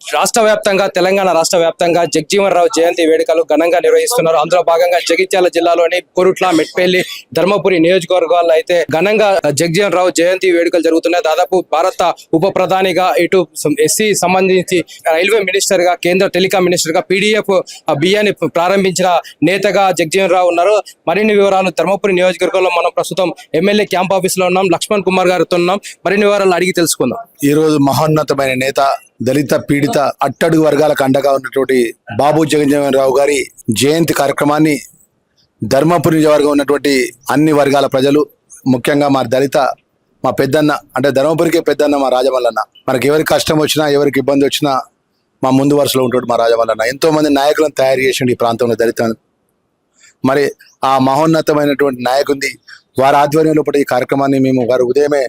రాష్ట్ర వ్యాప్తంగా తెలంగాణ రాష్ట్ర వ్యాప్తంగా జగజీవన్ రావు జయంతి వేడుకలు ఘనంగా నిర్వహిస్తున్నారు. అందులో భాగంగా జగిత్యాల జిల్లాలోని కొరుట్ల మెట్పల్లి ధర్మపురి నియోజకవర్గాల్లో అయితే ఘనంగా జగజీవన్ రావు జయంతి వేడుకలు జరుగుతున్నాయి. దాదాపు భారత ఉప ప్రధానిగా ఇటు ఎస్సీ సంబంధించి రైల్వే మినిస్టర్గా కేంద్ర టెలికాం మినిస్టర్గా పీడిఎఫ్ బియ్యాన్ని ప్రారంభించిన నేతగా జగజీవన్ రావు ఉన్నారు. మరిన్ని వివరాలు ధర్మపురి నియోజకవర్గంలో మనం ప్రస్తుతం ఎమ్మెల్యే క్యాంప్ ఆఫీస్లో ఉన్నాం. లక్ష్మణ్ కుమార్ గారితో ఉన్నాం. మరిన్ని వివరాలు అడిగి తెలుసుకుందాం. ఈ రోజు మహోన్నతమైన నేత దళిత పీడిత అట్టడుగు వర్గాలకు అండగా ఉన్నటువంటి బాబు జగన్జీవన్ రావు గారి జయంతి కార్యక్రమాన్ని ధర్మపురి నియోజకవర్గం ఉన్నటువంటి అన్ని వర్గాల ప్రజలు ముఖ్యంగా మా దళిత మా పెద్దన్న అంటే ధర్మపురికే పెద్దన్న మా రాజమల్లన్న. మనకి ఎవరికి కష్టం వచ్చినా ఎవరికి ఇబ్బంది వచ్చినా మా ముందు వరుసలో ఉంటాడు మా రాజమల్లన్న. ఎంతో మంది నాయకులను తయారు చేసిండు ఈ ప్రాంతంలో దళిత. మరి ఆ మహోన్నతమైనటువంటి నాయకుంది వారి ఆధ్వర్యంలో ఈ కార్యక్రమాన్ని మేము వారు ఉదయమే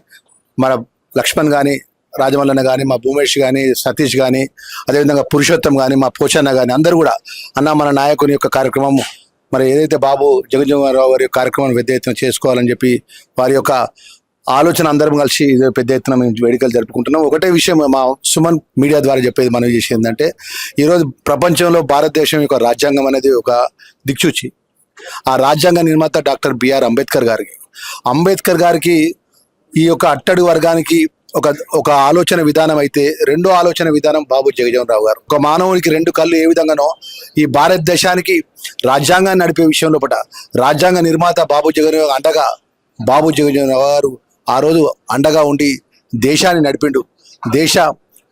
మన లక్ష్మణ్ కానీ రాజమల్లన్న కానీ మా భూమేష్ కానీ సతీష్ కానీ అదేవిధంగా పురుషోత్తం కానీ మా పోచన్న కానీ అందరూ కూడా అన్న మన నాయకుని యొక్క కార్యక్రమం మరి ఏదైతే బాబు జగజ్జీవనరావు వారి కార్యక్రమం కార్యక్రమాన్ని పెద్ద ఎత్తున చేసుకోవాలని చెప్పి వారి యొక్క ఆలోచన అందరం కలిసి ఇది పెద్ద ఎత్తున మేము వేడుకలు జరుపుకుంటున్నాం. ఒకటే విషయం మా సుమన్ మీడియా ద్వారా చెప్పేది మనం చేసేది ఏంటంటే ఈరోజు ప్రపంచంలో భారతదేశం యొక్క రాజ్యాంగం అనేది ఒక దిక్సూచి. ఆ రాజ్యాంగ నిర్మాత డాక్టర్ బిఆర్ అంబేద్కర్ గారికి అంబేద్కర్ గారికి ఈ యొక్క అట్టడి వర్గానికి ఒక ఒక ఆలోచన విధానం అయితే రెండో ఆలోచన విధానం బాబు జగజీవన్ రావు గారు. ఒక మానవునికి రెండు కళ్ళు ఏ విధంగానో ఈ భారతదేశానికి రాజ్యాంగాన్ని నడిపే విషయంలో పట రాజ్యాంగ నిర్మాత బాబు జగన్ అండగా బాబు జగజీవన్ రావు గారు ఆ రోజు అండగా ఉండి దేశాన్ని నడిపిండు. దేశ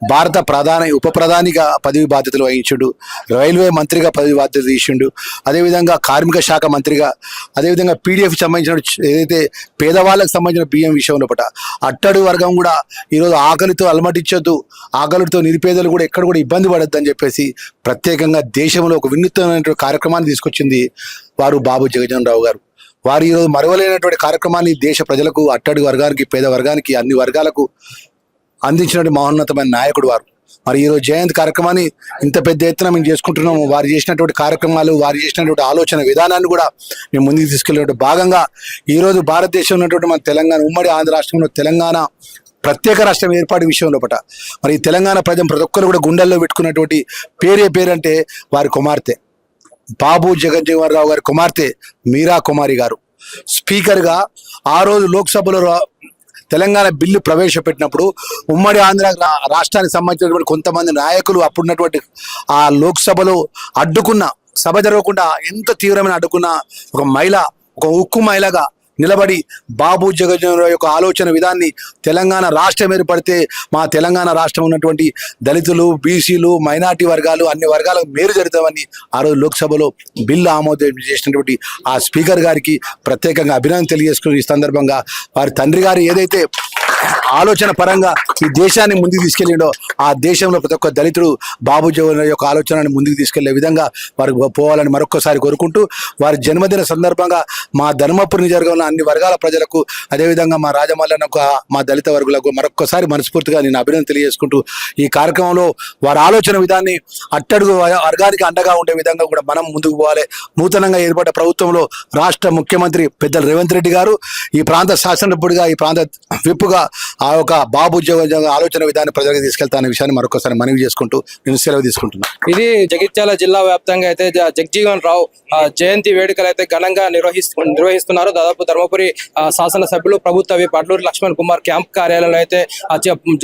భారత ప్రధాని ఉప ప్రధానిగా పదవి బాధ్యతలు వహించుడు. రైల్వే మంత్రిగా పదవి బాధ్యత తీసిండు. అదేవిధంగా కార్మిక శాఖ మంత్రిగా అదేవిధంగా పీడిఎఫ్ సంబంధించిన ఏదైతే పేదవాళ్ళకి సంబంధించిన బియ్యం విషయంలో పట అట్టడు వర్గం కూడా ఈరోజు ఆకలితో అలమటించొద్దు. ఆకలితో నిరుపేదలు కూడా ఎక్కడ కూడా ఇబ్బంది పడద్దు అని చెప్పేసి ప్రత్యేకంగా దేశంలో ఒక వినూత్నమైనటువంటి కార్యక్రమాన్ని తీసుకొచ్చింది వారు బాబు జగజన్ రావు గారు. వారు ఈరోజు మరవలేనటువంటి కార్యక్రమాన్ని దేశ ప్రజలకు అట్టడు వర్గానికి పేద వర్గానికి అన్ని వర్గాలకు అందించినటువంటి మహోన్నతమైన నాయకుడు వారు. మరి ఈరోజు జయంతి కార్యక్రమాన్ని ఇంత పెద్ద ఎత్తున మేము చేసుకుంటున్నాము. వారు చేసినటువంటి కార్యక్రమాలు వారు చేసినటువంటి ఆలోచన విధానాన్ని కూడా మేము ముందుకు తీసుకెళ్ళినటువంటి భాగంగా ఈరోజు భారతదేశంలో ఉన్నటువంటి మన తెలంగాణ ఉమ్మడి ఆంధ్ర రాష్ట్రంలో తెలంగాణ ప్రత్యేక రాష్ట్రం ఏర్పాటు విషయం లోపట మరి ఈ తెలంగాణ ప్రజలు ప్రతి ఒక్కరు కూడా గుండెల్లో పెట్టుకున్నటువంటి పేరే పేరంటే వారి కుమార్తె. బాబు జగజ్జీవన్ రావు గారి కుమార్తె మీరా కుమారి గారు. స్పీకర్గా ఆ రోజు లోక్సభలో తెలంగాణ బిల్లు ప్రవేశపెట్టినప్పుడు ఉమ్మడి ఆంధ్ర రాష్ట్రానికి సంబంధించినటువంటి కొంతమంది నాయకులు అప్పుడున్నటువంటి ఆ లోక్సభలో అడ్డుకున్న సభ జరగకుండా ఎంత తీవ్రమైన అడ్డుకున్న ఒక మహిళ ఒక ఉక్కు మహిళగా నిలబడి బాబు జగజ్జనరావు యొక్క ఆలోచన విధాన్ని తెలంగాణ రాష్ట్రం ఏర్పడితే మా తెలంగాణ రాష్ట్రం ఉన్నటువంటి దళితులు బీసీలు మైనార్టీ వర్గాలు అన్ని వర్గాలకు మేలు జరుగుతామని ఆ రోజు లోక్సభలో బిల్లు ఆమోదం చేసినటువంటి ఆ స్పీకర్ గారికి ప్రత్యేకంగా అభినందన తెలియజేసుకుని ఈ సందర్భంగా వారి తండ్రి గారు ఏదైతే ఆలోచన పరంగా ఈ దేశాన్ని ముందుకు తీసుకెళ్ళిండో ఆ దేశంలో ప్రతి ఒక్క దళితుడు బాబు జవహర్ యొక్క ఆలోచనని ముందుకు తీసుకెళ్ళే విధంగా వారు పోవాలని మరొక్కసారి కోరుకుంటూ వారి జన్మదిన సందర్భంగా మా ధర్మపురి నియోజకవర్గంలో అన్ని వర్గాల ప్రజలకు అదేవిధంగా మా రాజమల్లనకు మా దళిత వర్గులకు మరొక్కసారి మనస్ఫూర్తిగా నేను అభినందన తెలియజేసుకుంటూ ఈ కార్యక్రమంలో వారి ఆలోచన విధాన్ని అట్టడుగు వర్గానికి అండగా ఉండే విధంగా కూడా మనం ముందుకు పోవాలి. నూతనంగా ఏర్పడ్డ ప్రభుత్వంలో రాష్ట్ర ముఖ్యమంత్రి పెద్దలు రేవంత్ రెడ్డి గారు ఈ ప్రాంత శాసనసభ్యుడిగా ఈ ప్రాంత విప్పుగా ఆ యొక్క బాబు ఆలోచన విధాన్ని ప్రజలకు తీసుకెళ్తానే విషయాన్ని మరొకసారి మనవి చేసుకుంటూ నేను సెలవు తీసుకుంటున్నాను ఇది జగిత్యాల జిల్లా వ్యాప్తంగా అయితే జగజీవన్ రావు జయంతి వేడుకలు అయితే ఘనంగా నిర్వహిస్తు నిర్వహిస్తున్నారు. దాదాపు ధర్మపురి శాసనసభ్యులు ప్రభుత్వ విప్ అడ్లూరు లక్ష్మణ్ కుమార్ క్యాంప్ కార్యాలయంలో అయితే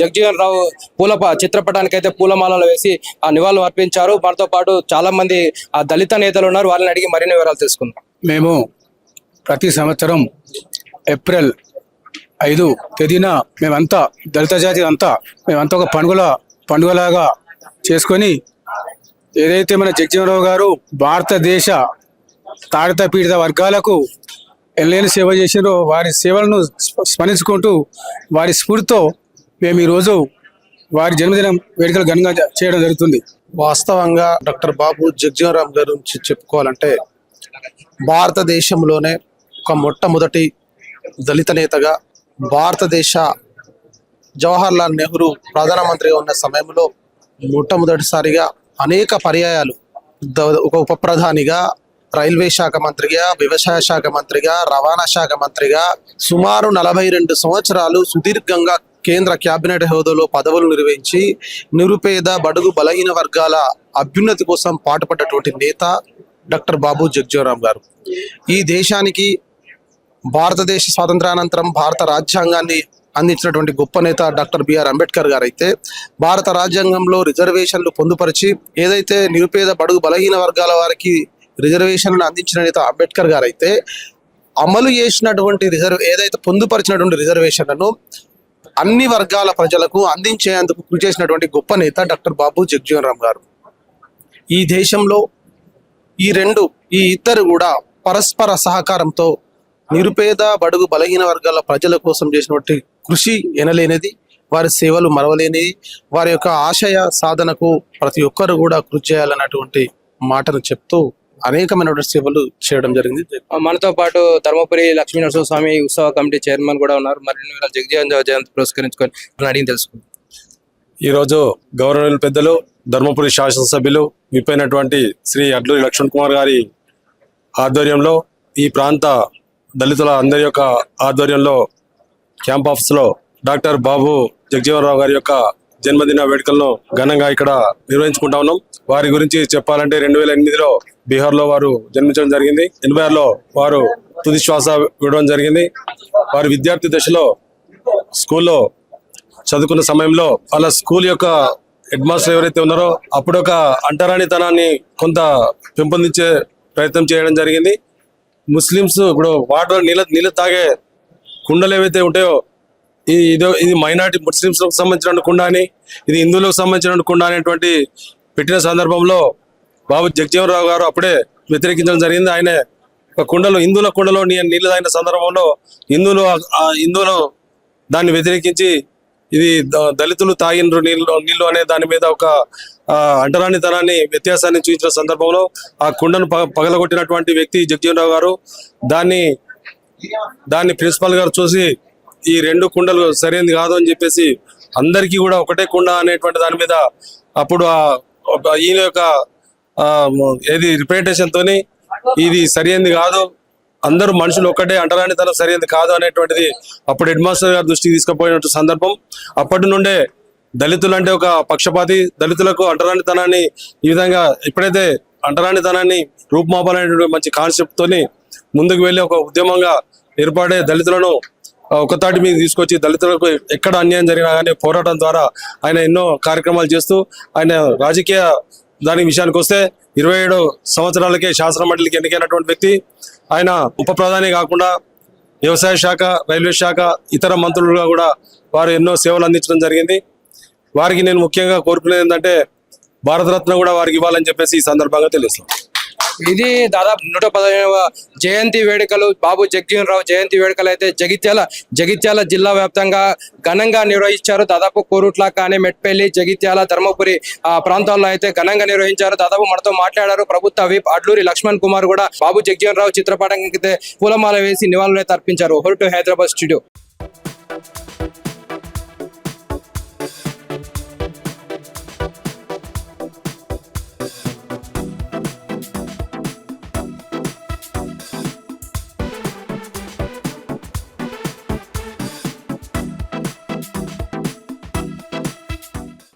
జగజీవన్ రావు పూల చిత్రపటానికి అయితే పూలమాలలు వేసి ఆ నివాళులు అర్పించారు. వారితో పాటు చాలా మంది ఆ, దళిత నేతలు ఉన్నారు. వాళ్ళని అడిగి మరిన్ని వివరాలు తెలుసుకుందాం. మేము ప్రతి సంవత్సరం ఏప్రిల్ ఐదు తేదీన మేమంతా దళిత జాతి అంతా మేమంతా ఒక పండుగల పండుగలాగా చేసుకొని ఏదైతే మన జగజీవనరావు గారు భారతదేశ తాడిత పీడిత వర్గాలకు ఎల్లైన సేవ చేసినారో వారి సేవలను స్మరించుకుంటూ వారి స్ఫూర్తితో మేము ఈరోజు వారి జన్మదినం వేడుకలు ఘనంగా చేయడం జరుగుతుంది. వాస్తవంగా డాక్టర్ బాబు జగ్జీవనరామ్ గారి గురించి చెప్పుకోవాలంటే భారతదేశంలోనే ఒక మొట్టమొదటి దళిత నేతగా భారతదేశ జవహర్లాల్ నెహ్రూ ప్రధానమంత్రిగా ఉన్న సమయంలో మొట్టమొదటిసారిగా అనేక పర్యాయాలు ఒక ఉప ప్రధానిగా రైల్వే శాఖ మంత్రిగా వ్యవసాయ శాఖ మంత్రిగా రవాణా శాఖ మంత్రిగా సుమారు నలభై రెండు సంవత్సరాలు సుదీర్ఘంగా కేంద్ర కేబినెట్ హోదాలో పదవులు నిర్వహించి నిరుపేద బడుగు బలహీన వర్గాల అభ్యున్నతి కోసం పాటుపడ్డటువంటి నేత డాక్టర్ బాబు జగ్జీవరామ్ గారు. ఈ దేశానికి భారతదేశ స్వాతంత్రానంతరం భారత రాజ్యాంగాన్ని అందించినటువంటి గొప్ప నేత డాక్టర్ బిఆర్ అంబేద్కర్ గారు అయితే భారత రాజ్యాంగంలో రిజర్వేషన్లు పొందుపరిచి ఏదైతే నిరుపేద బడుగు బలహీన వర్గాల వారికి రిజర్వేషన్లను అందించిన నేత అంబేద్కర్ గారు అయితే అమలు చేసినటువంటి రిజర్వ్ ఏదైతే పొందుపరిచినటువంటి రిజర్వేషన్లను అన్ని వర్గాల ప్రజలకు అందించేందుకు కృషి చేసినటువంటి గొప్ప నేత డాక్టర్ బాబు జగ్జీవన్ రామ్ గారు. ఈ దేశంలో ఈ రెండు ఈ ఇద్దరు కూడా పరస్పర సహకారంతో నిరుపేద బడుగు బలహీన వర్గాల ప్రజల కోసం చేసినటువంటి కృషి ఎనలేనిది వారి సేవలు మరవలేనిది వారి యొక్క ఆశయ సాధనకు ప్రతి ఒక్కరు కూడా కృషి చేయాలన్నటువంటి మాటను చెప్తూ అనేకమైనటువంటి సేవలు చేయడం జరిగింది. మనతో పాటు ధర్మపురి లక్ష్మీ నరసింహస్వామి ఉత్సవ కమిటీ చైర్మన్ కూడా ఉన్నారు. మరిన్ని జగజీవన్ జయంతి పురస్కరించుకొని అడిగి తెలుసుకుందాం. ఈరోజు గౌరవనీయులు పెద్దలు ధర్మపురి శాసనసభ్యులు విప్పైనటువంటి శ్రీ అడ్లూరి లక్ష్మణ్ కుమార్ గారి ఆధ్వర్యంలో ఈ ప్రాంత దళితుల అందరి యొక్క ఆధ్వర్యంలో క్యాంప్ ఆఫీస్లో డాక్టర్ బాబు జగజీవనరావు గారి యొక్క జన్మదిన వేడుకలను ఘనంగా ఇక్కడ నిర్వహించుకుంటా ఉన్నాం. వారి గురించి చెప్పాలంటే రెండు వేల ఎనిమిదిలో బీహార్లో వారు జన్మించడం జరిగింది. ఎనభై ఆరులో వారు తుది శ్వాస విడవడం జరిగింది. వారి విద్యార్థి దశలో స్కూల్లో చదువుకున్న సమయంలో వాళ్ళ స్కూల్ యొక్క హెడ్ మాస్టర్ ఎవరైతే ఉన్నారో అప్పుడు ఒక అంటరానితనాన్ని కొంత పెంపొందించే ప్రయత్నం చేయడం జరిగింది. ముస్లిమ్స్ ఇప్పుడు వాటర్ నీళ్ళ నీళ్ళు తాగే కుండలు ఏవైతే ఉంటాయో ఈ ఇదో ఇది మైనార్టీ ముస్లింస్లకు సంబంధించిన కుండ అని ఇది హిందువులకు సంబంధించిన కుండ అనేటువంటి పెట్టిన సందర్భంలో బాబు జగజీవనరావు గారు అప్పుడే వ్యతిరేకించడం జరిగింది. ఆయన ఒక కుండలో హిందువుల కుండలో నీళ్ళు నీళ్ళు తాగిన సందర్భంలో హిందువులు ఆ- హిందువులు దాన్ని వ్యతిరేకించి ఇది దళితులు తాగినరు నీళ్ళు నీళ్ళు అనే దాని మీద ఒక ఆ, అంటరానితనాన్ని వ్యత్యాసాన్ని చూపించిన సందర్భంలో ఆ కుండను పగ పగలగొట్టినటువంటి వ్యక్తి జగజీవనరావు గారు దాన్ని దాన్ని ప్రిన్సిపల్ గారు చూసి ఈ రెండు కుండలు సరైనది కాదు అని చెప్పేసి అందరికీ కూడా ఒకటే కుండ అనేటువంటి దాని మీద అప్పుడు ఆ ఒక ఈయన యొక్క ఏది రిప్రజెంటేషన్ తోని ఇది సరైనది కాదు అందరూ మనుషులు ఒక్కటే అంటరానితనం సరైనది కాదు అనేటువంటిది అప్పుడు హెడ్ మాస్టర్ గారు దృష్టికి తీసుకుపోయినటువంటి సందర్భం. అప్పటి నుండే దళితులు అంటే ఒక పక్షపాతి దళితులకు అంటరానితనాన్ని ఈ విధంగా ఎప్పుడైతే అంటరానితనాన్ని రూపుమాపాలనేటువంటి మంచి కాన్సెప్ట్ తోని ముందుకు వెళ్ళి ఒక ఉద్యమంగా ఏర్పడే దళితులను ఒకతాటి ఒక మీద తీసుకొచ్చి దళితులకు ఎక్కడ అన్యాయం జరిగినా కానీ పోరాటం ద్వారా ఆయన ఎన్నో కార్యక్రమాలు చేస్తూ ఆయన రాజకీయ దాని విషయానికి వస్తే ఇరవై ఏడు సంవత్సరాలకే శాసన మండలికి ఎన్నికైనటువంటి వ్యక్తి. ఆయన ఉప ప్రధాని కాకుండా వ్యవసాయ శాఖ రైల్వే శాఖ ఇతర మంత్రులుగా కూడా వారు ఎన్నో సేవలు అందించడం జరిగింది. వారికి నేను ముఖ్యంగా కోరుకునేది ఏంటంటే భారతరత్న కూడా వారికి ఇవ్వాలని చెప్పేసి ఈ సందర్భంగా తెలుస్తాం ఇది దాదాపు నూట పదిహేనవ జయంతి వేడుకలు. బాబు జగజీవన్ రావు జయంతి వేడుకలు అయితే జగిత్యాల జగిత్యాల జిల్లా వ్యాప్తంగా ఘనంగా నిర్వహించారు. దాదాపు కోరుట్ల కానీ మెట్పల్లి జగిత్యాల ధర్మపురి ఆ ప్రాంతాల్లో అయితే ఘనంగా నిర్వహించారు. దాదాపు మనతో మాట్లాడారు ప్రభుత్వ విప్ అడ్లూరి లక్ష్మణ్ కుమార్ కూడా. బాబు జగజీవన్ రావు చిత్రపటానికి పూలమాల వేసి నివాళులైతే అర్పించారు. Over to Hyderabad studio.